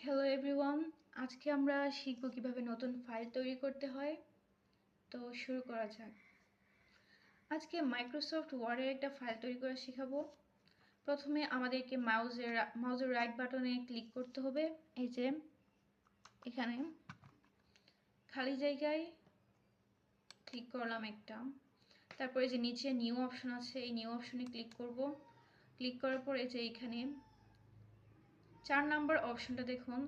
Hello everyone আজকে আমরা শিখব কীভাবে নতুন ফাইল তৈরি করতে হয়। তো শুরু করা যাক। আজকে মাইক্রোসফট ওয়ার্ডের একটা ফাইল তৈরি করা শেখাবো। প্রথমে আমাদেরকে মাউজের মাউজের রাইট বাটনে ক্লিক করতে হবে। এই যে, এখানে খালি জায়গায় ক্লিক করলাম একটা। তারপরে যে নিচে নিউ অপশন আছে, এই নিউ অপশনে ক্লিক করব। ক্লিক করার পর এই যে এখানে চার নাম্বার অপশনটা দেখুন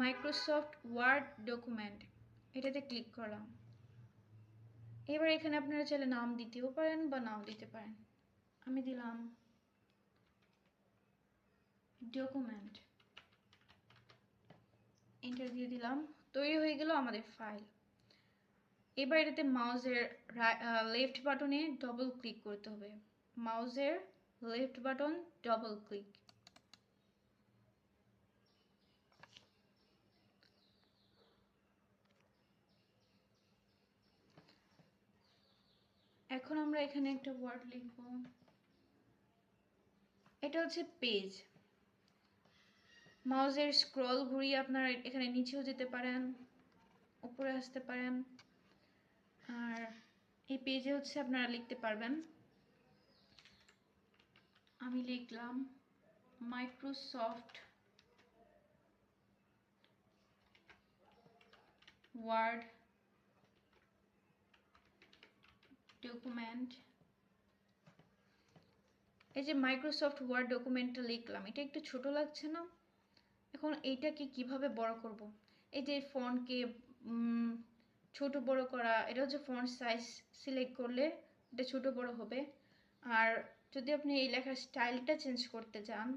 মাইক্রোসফট ওয়ার্ড ডকুমেন্ট এটাতে ক্লিক করলাম। এবার এখানে আপনারা চাইলে নাম দিতেও পারেন বা নাও দিতে পারেন। আমি দিলাম ডকুমেন্ট এন্টার দিয়ে দিলাম, তৈরি হয়ে গেল আমাদের ফাইল এবার এটাতে মাউজের লেফট বাটনে ডবল ক্লিক করতে হবে। মাউজের লেফট বাটন ডবল ক্লিক এখন আমরা এখানে একটা ওয়ার্ড লিখব। এটা হচ্ছে পেজ মাউজের স্ক্রল ঘুরিয়ে আপনারা এখানে নিচেও যেতে পারেন, উপরে আসতে পারেন। আর এই পেজে হচ্ছে আপনারা লিখতে পারবেন, আমি লিখলাম মাইক্রোসফট ওয়ার্ড ডকুমেন্ট এই যে মাইক্রোসফট ওয়ার্ড ডকুমেন্টটা লিখলাম, এটা একটু ছোট লাগছে না? এখন এইটাকে কীভাবে বড় করব? এই যে ফন্টকে ছোট বড় করা, এটা হচ্ছে ফন্ট সাইজ সিলেক্ট করলে এটা ছোট বড় হবে। আর যদি আপনি এই লেখার স্টাইলটা চেঞ্জ করতে চান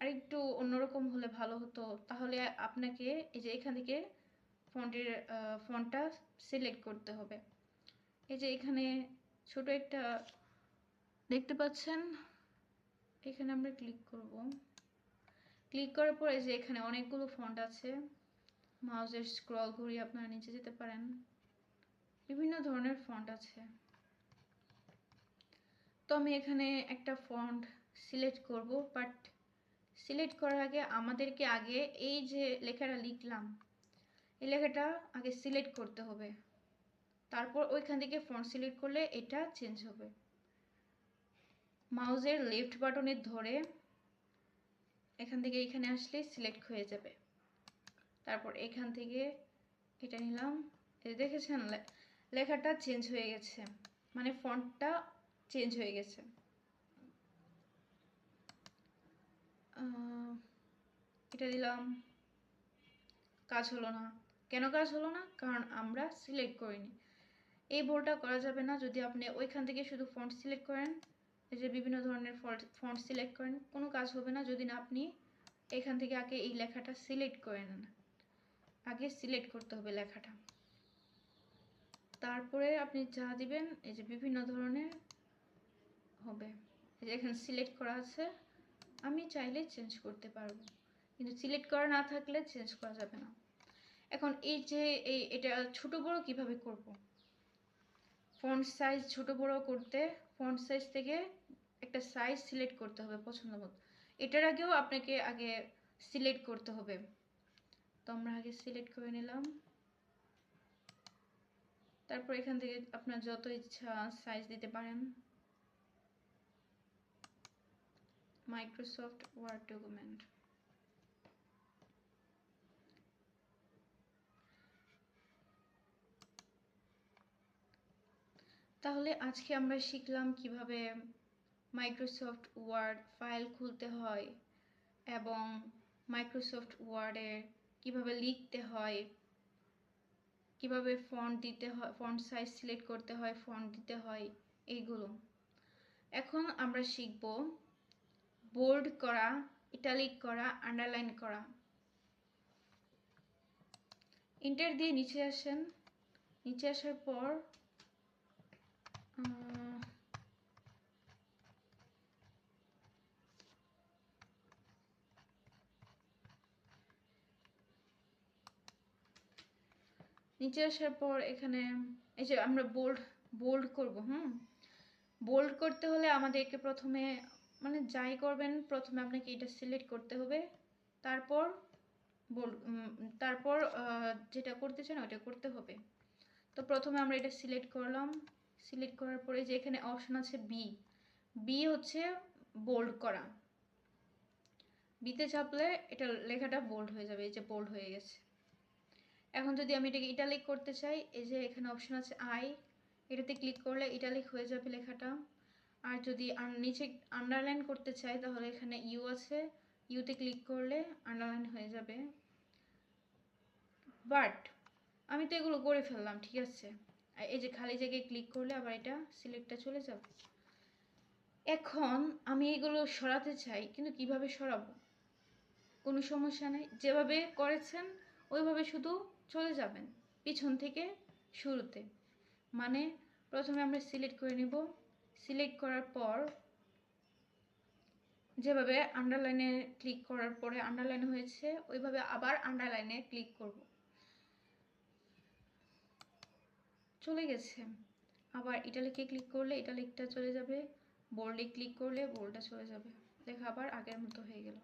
আর একটু অন্যরকম হলে ভালো হতো। তাহলে আপনাকে এই যে এখান থেকে ফন্টের ফন্টটা সিলেক্ট করতে হবে। এই যে এখানে ছোট একটা দেখতে পাচ্ছেন? এখানে আমরা ক্লিক করব। ক্লিক করার পরে যে এখানে অনেকগুলো ফন্ট আছে। মাউজের স্ক্রল ঘুরিয়ে আপনারা নিচে যেতে পারেন। বিভিন্ন ধরনের ফন্ট আছে। তো আমি এখানে একটা ফন্ট সিলেক্ট করব বাট সিলেক্ট করার আগে আমাদেরকে আগে এই যে লেখাটা লিখলাম। এই লেখাটা আগে সিলেক্ট করতে হবে। তারপর ওইখান থেকে ফন্ট সিলেক্ট করলে এটা চেঞ্জ হবে। মাউজের লেফট বাটনে ধরে এখান থেকে এখানে আসলে সিলেক্ট হয়ে যাবে। তারপর এখান থেকে এটা নিলাম। দেখেছেন লেখাটা চেঞ্জ হয়ে গেছে। মানে ফন্টটা চেঞ্জ হয়ে গেছে। এটা দিলাম। কাজ হলো না। কেন কাজ হলো না? কারণ আমরা সিলেক্ট করিনি। এই বোর্ডটা করা যাবে না যদি আপনি ওইখান থেকে শুধু ফন্ট সিলেক্ট করেন। এই যে বিভিন্ন ধরনের ফন্ট সিলেক্ট করেন। কোনো কাজ হবে না যদি না আপনি এখান থেকে আগে এই লেখাটা সিলেক্ট করে নেন। আগে সিলেক্ট করতে হবে লেখাটা। তারপরে আপনি যা দিবেন, এই যে বিভিন্ন ধরনের হবে। এই যে এখানে সিলেক্ট করা আছে। আমি চাইলে চেঞ্জ করতে পারব। কিন্তু সিলেক্ট করা না থাকলে চেঞ্জ করা যাবে না। এখন এই যে এই, এটা ছোট বড় কীভাবে করব? ফন্ট সাইজ ছোট বড় করতে ফন্ট সাইজ থেকে একটা সাইজ সিলেক্ট করতে হবে পছন্দ মতো। এটার আগেও আপনাকে আগে সিলেক্ট করতে হবে। তো আমরা আগে সিলেক্ট করে নিলাম। তারপর এখান থেকে আপনার যত ইচ্ছা সাইজ দিতে পারেন। মাইক্রোসফট ওয়ার্ড ডকুমেন্ট তাহলে আজকে আমরা শিখলাম কীভাবে মাইক্রোসফট ওয়ার্ড ফাইল খুলতে হয় এবং মাইক্রোসফট ওয়ার্ডের কীভাবে লিখতে হয়, কীভাবে ফন্ট দিতে হয় ফন্ট সাইজ সিলেক্ট করতে হয় ফন্ট দিতে হয়, এইগুলো। এখন আমরা শিখব বোল্ড করা ইটালিক করা আন্ডারলাইন করা। ইন্টার দিয়ে নিচে আসেন। নিচে আসার পর নিচে আসার পর এখানে এই যে আমরা বোল্ড বোল্ড করব হুম? বোল্ড করতে হলে আমাদেরকে প্রথমে মানে যাই করবেন প্রথমে আপনাকে এটা সিলেক্ট করতে হবে। তারপর বল উম, তারপর যেটা করতে চান ওটা করতে হবে। তো প্রথমে আমরা এটা সিলেক্ট করলাম। সিলেক্ট করার পরে যে এখানে অপশন আছে বি বি হচ্ছে বোল্ড করা। বিতে চাপলে এটা লেখাটা বোল্ড হয়ে যাবে, এই যে বোল্ড হয়ে গেছে। এখন যদি আমি এটাকে ইটালিক করতে চাই, এই যে এখানে অপশন আছে আই এটাতে ক্লিক করলে ইটালিক হয়ে যাবে লেখাটা। আর যদি নিচে আন্ডারলাইন করতে চাই, তাহলে এখানে ইউ আছে। ইউতে ক্লিক করলে আন্ডারলাইন হয়ে যাবে। বাট আমি তো এগুলো করে ফেললাম, ঠিক আছে? এই যে খালি জায়গায় ক্লিক করলে আবার এটা সিলেক্টটা চলে যাবে। এখন আমি এগুলো সরাতে চাই, কিন্তু কীভাবে সরাবো? কোনো সমস্যা নেই, যেভাবে করেছেন ওইভাবে শুধু চলে যাবেন, পিছন থেকে শুরুতে। মানে প্রথমে আমরা সিলেক্ট করে নিব। সিলেক্ট করার পর যেভাবে আন্ডারলাইনে ক্লিক করার পরে আন্ডারলাইন হয়েছে, ওইভাবে আবার আন্ডারলাইনে ক্লিক করব। চলে গেছে। আবার ইটালিকে ক্লিক করলে ইটালিকটা চলে যাবে বোল্ডে ক্লিক করলে বোল্ডটা চলে যাবে। লেখা আবার আগের মতো হয়ে গেল।